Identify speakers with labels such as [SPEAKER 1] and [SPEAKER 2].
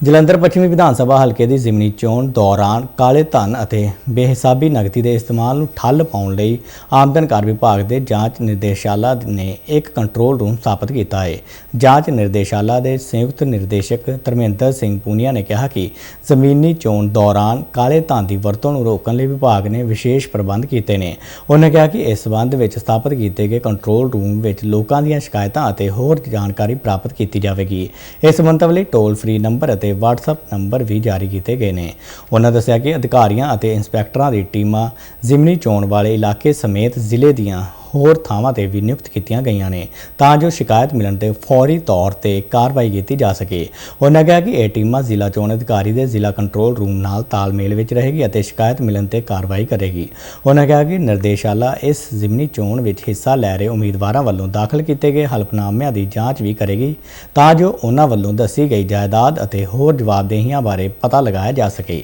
[SPEAKER 1] ਜਲੰਧਰ ਪੱਛਮੀ ਵਿਧਾਨ ਸਭਾ ਹਲਕੇ ਦੀ ਜ਼ਿਮਨੀ ਚੋਣ ਦੌਰਾਨ ਕਾਲੇ ਧਨ ਅਤੇ ਬੇਹਿਸਾਬੀ ਨਗਦੀ ਦੇ ਇਸਤੇਮਾਲ ਨੂੰ ਠੱਲ ਪਾਉਣ ਲਈ ਆਮਦਨ ਕਰ ਵਿਭਾਗ ਦੇ ਜਾਂਚ ਨਿਰਦੇਸ਼ਾਲਾ ਨੇ ਇੱਕ ਕੰਟਰੋਲ ਰੂਮ ਸਥਾਪਿਤ ਕੀਤਾ ਹੈ। ਜਾਂਚ ਨਿਰਦੇਸ਼ਾਲਾ ਦੇ ਸੰਯੁਕਤ ਨਿਰਦੇਸ਼ਕ ਧਰਮਿੰਦਰ ਸਿੰਘ ਪੂਨੀਆ ਨੇ ਕਿਹਾ ਕਿ ਜ਼ਮੀਨੀ ਚੋਣ ਦੌਰਾਨ ਕਾਲੇ ਧਨ ਦੀ ਵਰਤੋਂ ਨੂੰ ਰੋਕਣ ਲਈ ਵਿਭਾਗ ਨੇ ਵਿਸ਼ੇਸ਼ ਪ੍ਰਬੰਧ ਕੀਤੇ ਨੇ। ਉਹਨਾਂ ਕਿਹਾ ਕਿ ਇਸ ਸੰਬੰਧ ਵਿੱਚ ਸਥਾਪਿਤ ਕੀਤੇ ਗਏ ਕੰਟਰੋਲ ਰੂਮ ਵਿੱਚ ਲੋਕਾਂ ਦੀਆਂ ਸ਼ਿਕਾਇਤਾਂ ਅਤੇ ਹੋਰ ਜਾਣਕਾਰੀ ਪ੍ਰਾਪਤ ਕੀਤੀ ਜਾਵੇਗੀ। ਇਸ ਮੰਤਵ ਲਈ ਟੋਲ ਫ੍ਰੀ ਨੰਬਰ ਅਤੇ WhatsApp ਨੰਬਰ ਵੀ ਜਾਰੀ ਕੀਤੇ ਗਏ ਨੇ। ਉਹਨਾਂ ਦੱਸਿਆ ਕਿ ਅਧਿਕਾਰੀਆਂ ਅਤੇ ਇੰਸਪੈਕਟਰਾਂ ਦੀ ਟੀਮਾਂ ਜ਼ਿਮਨੀ ਚੋਣ ਵਾਲੇ ਇਲਾਕੇ ਸਮੇਤ ਜ਼ਿਲ੍ਹੇ ਦੀਆਂ ਹੋਰ ਥਾਵਾਂ ਤੇ ਵੀ ਨਿਯੁਕਤ ਕੀਤੀਆਂ ਗਈਆਂ ਨੇ ਤਾਂ ਜੋ ਸ਼ਿਕਾਇਤ ਮਿਲਣ ਤੇ ਫੌਰੀ ਤੌਰ ਤੇ ਕਾਰਵਾਈ ਕੀਤੀ ਜਾ ਸਕੇ। ਉਹਨਾਂ ਕਿਹਾ ਕਿ ਇਹ ਟੀਮਾਂ ਜ਼ਿਲ੍ਹਾ ਚੋਣ ਅਧਿਕਾਰੀ ਦੇ ਜ਼ਿਲ੍ਹਾ ਕੰਟਰੋਲ ਰੂਮ ਨਾਲ ਤਾਲਮੇਲ ਵਿੱਚ ਰਹੇਗੀ ਅਤੇ ਸ਼ਿਕਾਇਤ ਮਿਲਣ ਤੇ ਕਾਰਵਾਈ ਕਰੇਗੀ। ਉਹਨਾਂ ਕਿਹਾ ਕਿ ਨਿਰਦੇਸ਼ਾਲਾ ਇਸ ਜ਼ਿਮਨੀ ਚੋਣ ਵਿੱਚ ਹਿੱਸਾ ਲੈ ਰਹੇ ਉਮੀਦਵਾਰਾਂ ਵੱਲੋਂ ਦਾਖਲ ਕੀਤੇ ਗਏ ਹਲਫਨਾਮਿਆਂ ਦੀ ਜਾਂਚ ਵੀ ਕਰੇਗੀ ਤਾਂ ਜੋ ਉਹਨਾਂ ਵੱਲੋਂ ਦੱਸੀ ਗਈ ਜਾਇਦਾਦ ਅਤੇ ਹੋਰ ਜਵਾਬਦੇਹੀਆਂ ਬਾਰੇ ਪਤਾ ਲਗਾਇਆ ਜਾ ਸਕੇ।